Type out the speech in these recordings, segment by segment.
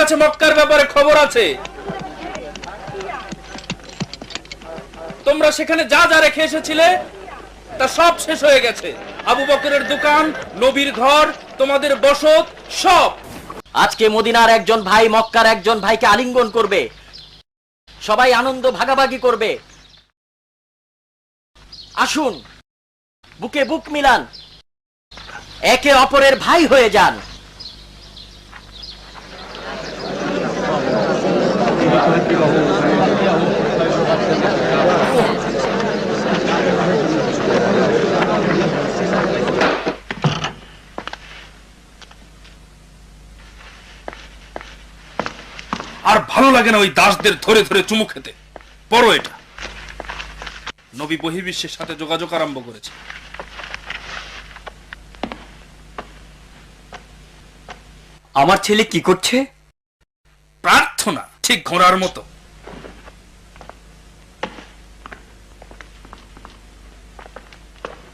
কাছে মক্কার ব্যাপারে খবর আছে। তোমরা সেখানে যা যা রেখে এসেছিলে, তা সব শেষ হয়ে গেছে। আবু বকরের দোকান, নবীর ঘর, তোমাদের বসত, সব। আজকে মদিনার একজন ভাই মক্কার একজন ভাইকে আলিঙ্গন করবে। সবাই আনন্দ ভাগাভাগি করবে। আসুন, বুকে বুক মিলান। একে অপরের ভাই হয়ে যান। আর ভালো লাগে না ওই দাসদের ধরে ধরে চুমু খেতে। পড়ো এটা। নবী বহির্বিশ্বের সাথে যোগাযোগ আরম্ভ করেছে। আমার ছেলে কি করছে? প্রার্থনা ঠিক ঘোড়ার মতো।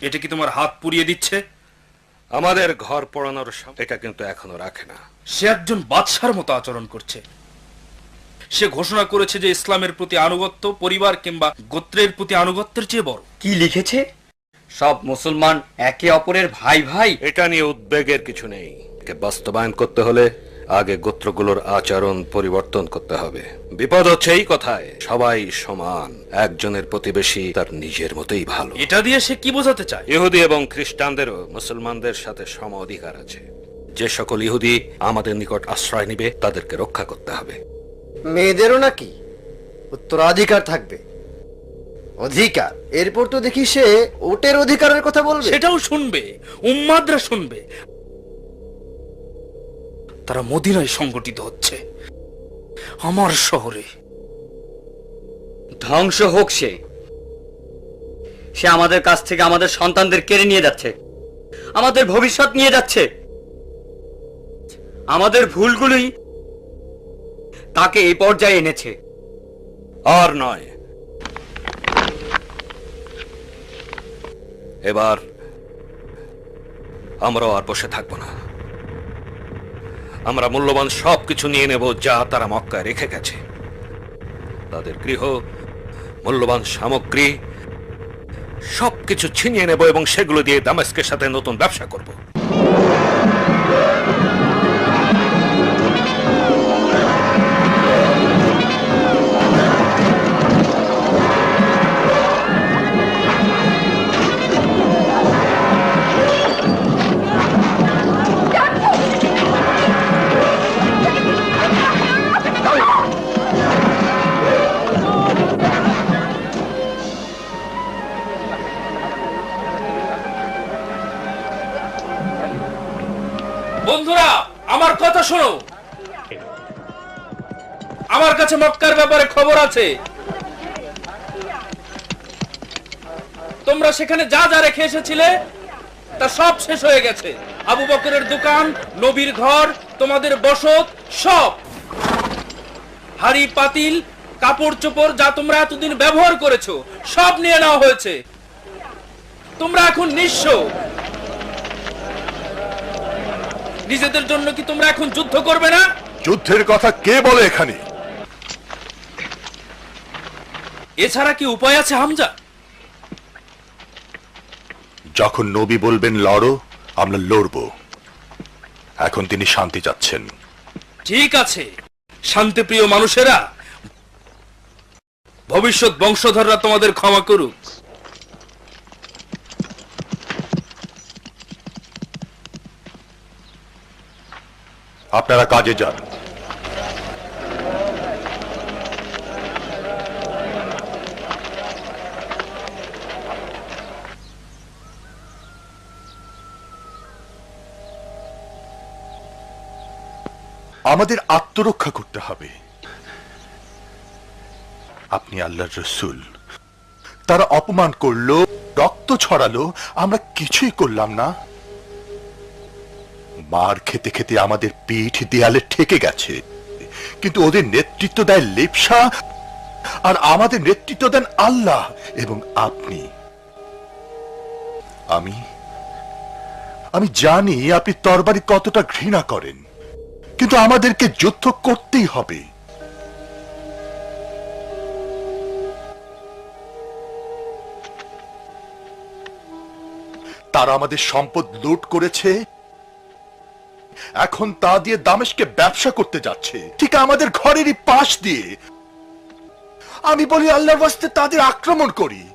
এটা কি তোমার হাত পুড়িয়ে দিচ্ছে? আমাদের ঘর পড়ানোর এটা কিন্তু এখনও রাখে না। সে একজন বাদশার মতো আচরণ করছে। সে ঘোষণা করেছে যে ইসলামের প্রতি আনুগত্য পরিবার কিংবা গোত্রের প্রতি আনুগত্যের চেয়ে বড়। কি লিখেছে? সব মুসলমান একে অপরের ভাই ভাই। এটা নিয়ে উদ্বেগের কিছু নেই। বাস্তবায়ন করতে হলে আগে গোত্রগুলোর আচরণ পরিবর্তন করতে হবে। বিপদ হচ্ছে এই কথায়। সবাই সমান একজনের প্রতিবেশী তার নিজের মতোই ভালো। এটা দিয়ে সে কি বোঝাতে চায়? ইহুদি এবং খ্রিস্টানদেরও মুসলমানদের সাথে সম অধিকার আছে। যে সকল ইহুদি আমাদের নিকট আশ্রয় নিবে তাদেরকে রক্ষা করতে হবে। মেয়েদেরও নাকি উত্তরাধিকার থাকবে? অধিকার। এরপর তো দেখি সে ওটের অধিকারের কথা বলবে। সেটাও শুনবে উম্মাদরা শুনবে। তারা মদিনায় সংগঠিত হচ্ছে আমার শহরে। ধ্বংস হোক সে। সে আমাদের কাছ থেকে আমাদের সন্তানদের কেড়ে নিয়ে যাচ্ছে আমাদের ভবিষ্যৎ নিয়ে যাচ্ছে। আমাদের ভুলগুলোই তাকে এই পর্যায়ে এনেছে। আর নয়। এবার আমরাও আর বসে থাকব না। আমরা মূল্যবান সবকিছু নিয়ে নেব যা তারা মক্কায় রেখে গেছে। তাদের গৃহ, মূল্যবান সামগ্রী, সবকিছু ছিনিয়ে নেব এবং সেগুলো দিয়ে দামেস্কের সাথে নতুন ব্যবসা করব। শোনো। আমার কাছে মক্কার ব্যাপারে খবর আছে। তোমরা সেখানে যা যা রেখে এসেছিলে, তা সব শেষ হয়ে গেছে। আবু বকরের দোকান, নবীর ঘর, তোমাদের বসত, সব। হাড়ি, পাতিল, কাপড় চোপড় যা তোমরা এতদিন ব্যবহার করেছ, সব নিয়ে নেওয়া হয়েছে। তোমরা এখন নিঃস্ব। নিজেদের জন্য কি তোমরা এখন যুদ্ধ করবে না? যুদ্ধের কথা কে বলে এখানে? এছাড়া কি উপায় আছে হামজা? যখন নবী বলবেন লড়ো আমরা লড়বো। এখন তিনি শান্তি চাচ্ছেন। ঠিক আছে। শান্তিপ্রিয় মানুষেরা ভবিষ্যৎ বংশধররা তোমাদের ক্ষমা করুক। আপনারা কাজে যান। আমাদের আত্মরক্ষা করতে হবে। আপনি আল্লাহর রসুল। তারা অপমান করল, রক্ত ছড়ালো, আমরা কিছুই করলাম না। মার খেতে খেতে আমাদের পিঠ দেয়ালে ঠেকে গেছে। কিন্তু ওদের নেতৃত্ব দেয় লেপসা, আর আমাদের নেতৃত্ব দেন আল্লাহ এবং আপনি। আমি আমি জানি আপনি তরবারি কতটা ঘৃণা করেন, কিন্তু আমাদেরকে যুদ্ধ করতেই হবে। তারা আমাদের সম্পদ লুট করেছে এখন তা দিয়ে দামেশকে ব্যবসা করতে যাচ্ছে। ঠিক আমাদের ঘরেরই পাশ দিয়ে। আমি বলি, আল্লাহর বাস্তে তাদের আক্রমণ করি।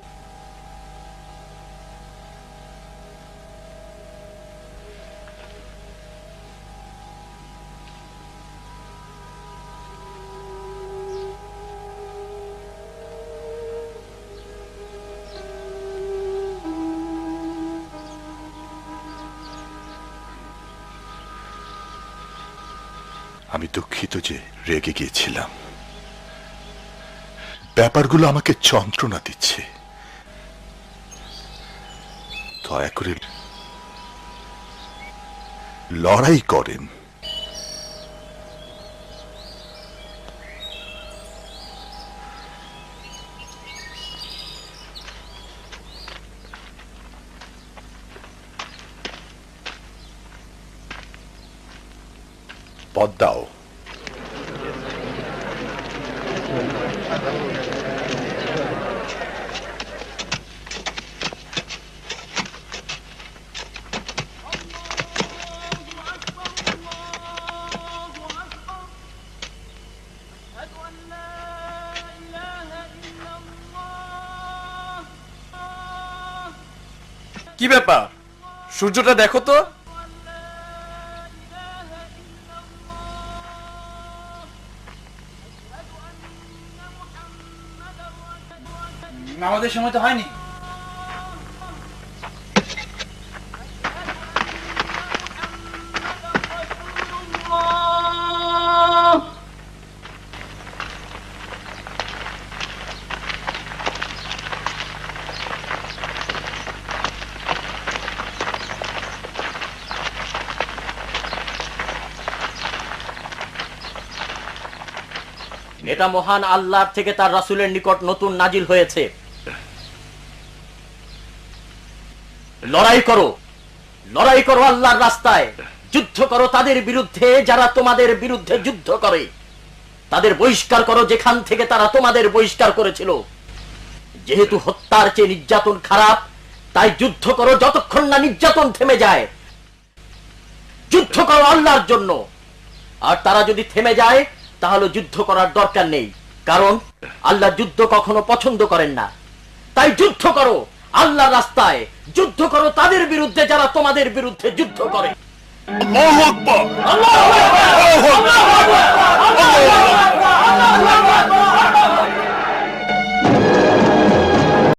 আমি দুঃখিত যে রেগে গিয়েছিলাম। ব্যাপারগুলো আমাকে যন্ত্রণা দিচ্ছে। দয়া করে লড়াই করেন। পদ্মাও কি ব্যাপার? সূর্যটা দেখো তো। আমাদের সময় তো হয়নি। এটা মহান আল্লাহর থেকে তার রাসুলের নিকট নতুন নাজিল হয়েছে। লড়াই করো। লড়াই করো আল্লাহর রাস্তায়। যুদ্ধ করো তাদের বিরুদ্ধে, যারা তোমাদের বিরুদ্ধে যুদ্ধ করে। তাদের বহিষ্কার করো যেখান থেকে তারা তোমাদের বহিষ্কার করেছিল। যেহেতু হত্যার চেয়ে নির্যাতন খারাপ, তাই যুদ্ধ করো যতক্ষণ না নির্যাতন থেমে যায়। যুদ্ধ করো আল্লাহর জন্য। আর তারা যদি থেমে যায়, তাহলে যুদ্ধ করার দরকার নেই। কারণ আল্লাহ যুদ্ধ কখনো পছন্দ করেন না। তাই যুদ্ধ করো। আল্লাহ রাস্তায় যুদ্ধ করো তাদের বিরুদ্ধে যারা তোমাদের বিরুদ্ধে যুদ্ধ করে। আল্লাহ আল্লাহ আল্লাহ!